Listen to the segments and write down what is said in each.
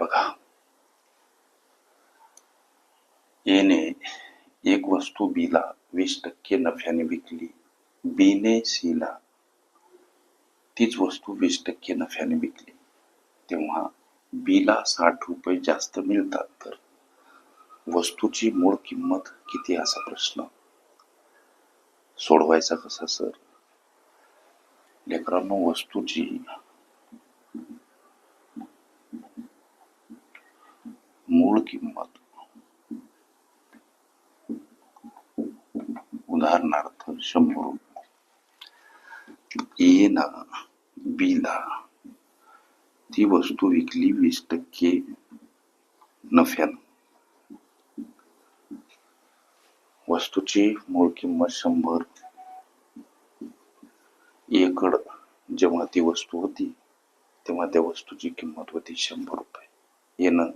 बघा. एने एक वस्तू बीला वीस टक्के नफ्याने विकली. बीने सीला. तीच वस्तू वीस टक्के नफ्याने विकली. तेव्हा बीला साठ रुपये जास्त मिळतात तर वस्तूची मूळ किंमत किती असा प्रश्न. सोडवायचा कसा सर? लेकरांनो वस्तूची मूळ किंमत. उदाहरणार्थ शंभर रुपये. ना बी ला ती वस्तू विकली वीस टक्के नफ्यानं. वस्तूची मूळ किंमत शंभर. एकड जेव्हा ती वस्तू होती तेव्हा त्या वस्तूची किंमत होती शंभर रुपये. येणं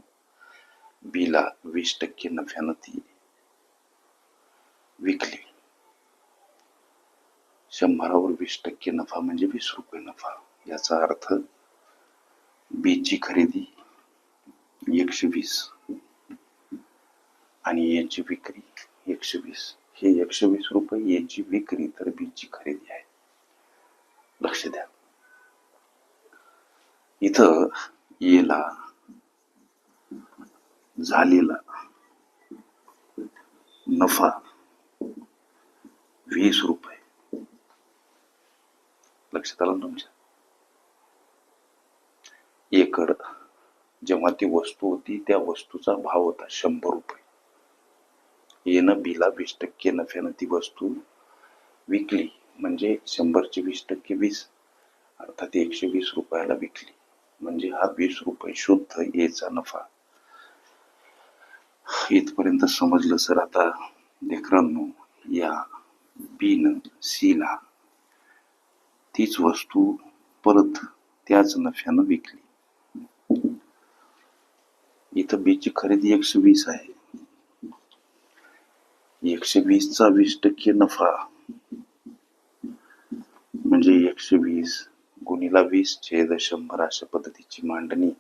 बीला वीस टक्के नफ्यानं ती विकली. शंभरावर वीस टक्के नफा म्हणजे वीस रुपये नफा. याचा अर्थ बीची खरेदी एकशे वीस आणि याची विक्री एकशे वीस. हे एकशे वीस रुपये याची विक्री तर बीची खरेदी आहे. लक्ष द्या. इथं येला झालेला नफा वीस रुपये. लक्षात आलं तुमच्या? एकड जेव्हा ती वस्तू होती त्या वस्तूचा भाव होता शंभर रुपये. येणं बिला वीस टक्के नफ्यानं ती वस्तू विकली. म्हणजे शंभरचे वीस टक्के वीस. अर्थात एकशे वीस रुपयाला विकली. म्हणजे हा वीस रुपये शुद्ध येचा नफा. इथपर्यंत समजलं सर. आता लेकरांनो या बीन सीला तीच वस्तू परत त्याच नफ्यानं विकली. इथं बीची खरेदी एकशे वीस आहे. एकशे वीसचा वीस टक्के नफा. म्हणजे एकशे वीस गुणीला वीस छेद शंभर अशा पद्धतीची मांडणी.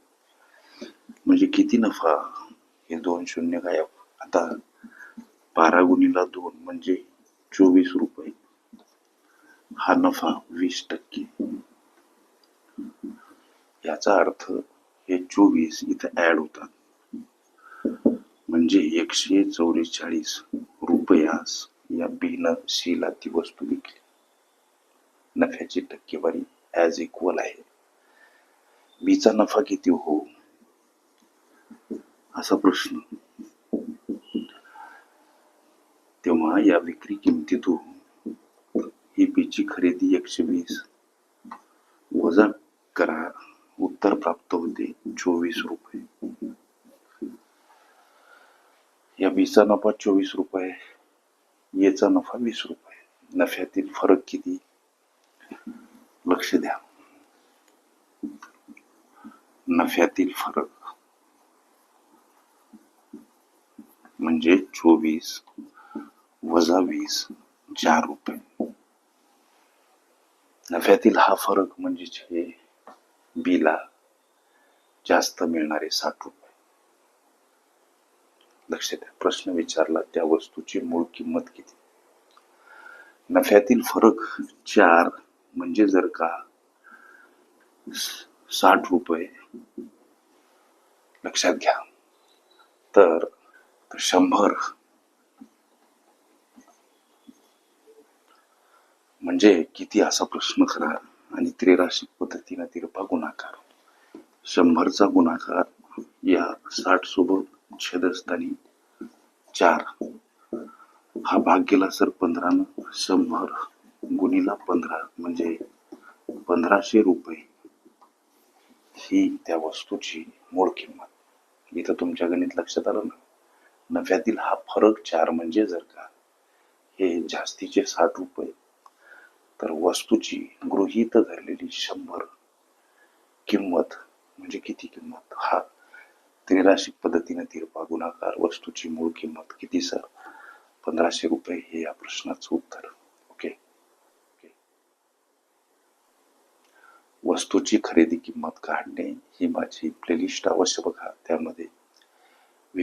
म्हणजे किती नफा? हे दोन शून्य गायब. आता बारा गुणीला दोन म्हणजे चोवीस रुपये. हा नफा वीस टक्के. याचा अर्थ हे चोवीस इथं ऍड होतात. म्हणजे एकशे चौवेचाळीस रुपयास या बीनं सीला ती वस्तू विकली. नफ्याची टक्केवारी ॲज इक्वल आहे. बीचा नफा किती हो? असा प्रश्न. तेव्हा या विक्री किमतीतून ही बीची खरेदी एकशे वीस. वजा करा. उत्तर प्राप्त होते चोवीस रुपये. या बीचा नफा चोवीस रुपये. येचा नफा वीस रुपये. नफ्यातील फरक किती? लक्ष द्या. नफ्यातील फरक. म्हणजे चोवीस वजा वीस चार रुपये. नफ्यातील हा फरक म्हणजेच हे बीला जास्त मिळणारे साठ रुपये. लक्ष द्या प्रश्न विचारला त्या वस्तूची मूळ किंमत किती? नफ्यातील फरक चार म्हणजे जर का साठ रुपये लक्षात घ्या. तर तर शंभर. म्हणजे किती असा प्रश्न करा आणि त्रिराशिक पद्धतीने तिरपा गुणाकार शंभरचा गुणाकार या साठ सोबत छेदस्थानी चार. हा भाग गेला सर पंधरानं. शंभर गुणीला पंधरा म्हणजे पंधराशे रुपये. ही त्या वस्तूची मूळ किंमत. इथं तुमच्या गणित लक्षात आलं ना. नफ्यातील हा फरक चार म्हणजे जर का हे जास्तीचे साठ रुपये तर वस्तूची गृहीत धरलेली शंभर किंमत म्हणजे किती किंमत? हा त्रिराशिक पद्धतीने तिरपा गुणाकार वस्तूची मूळ किंमत किती सर? पंधराशे रुपये हे या प्रश्नाचं उत्तर. ओके. ओके. वस्तूची खरेदी किंमत काढणे ही माझी प्लेलिस्ट अवश्य बघा. त्यामध्ये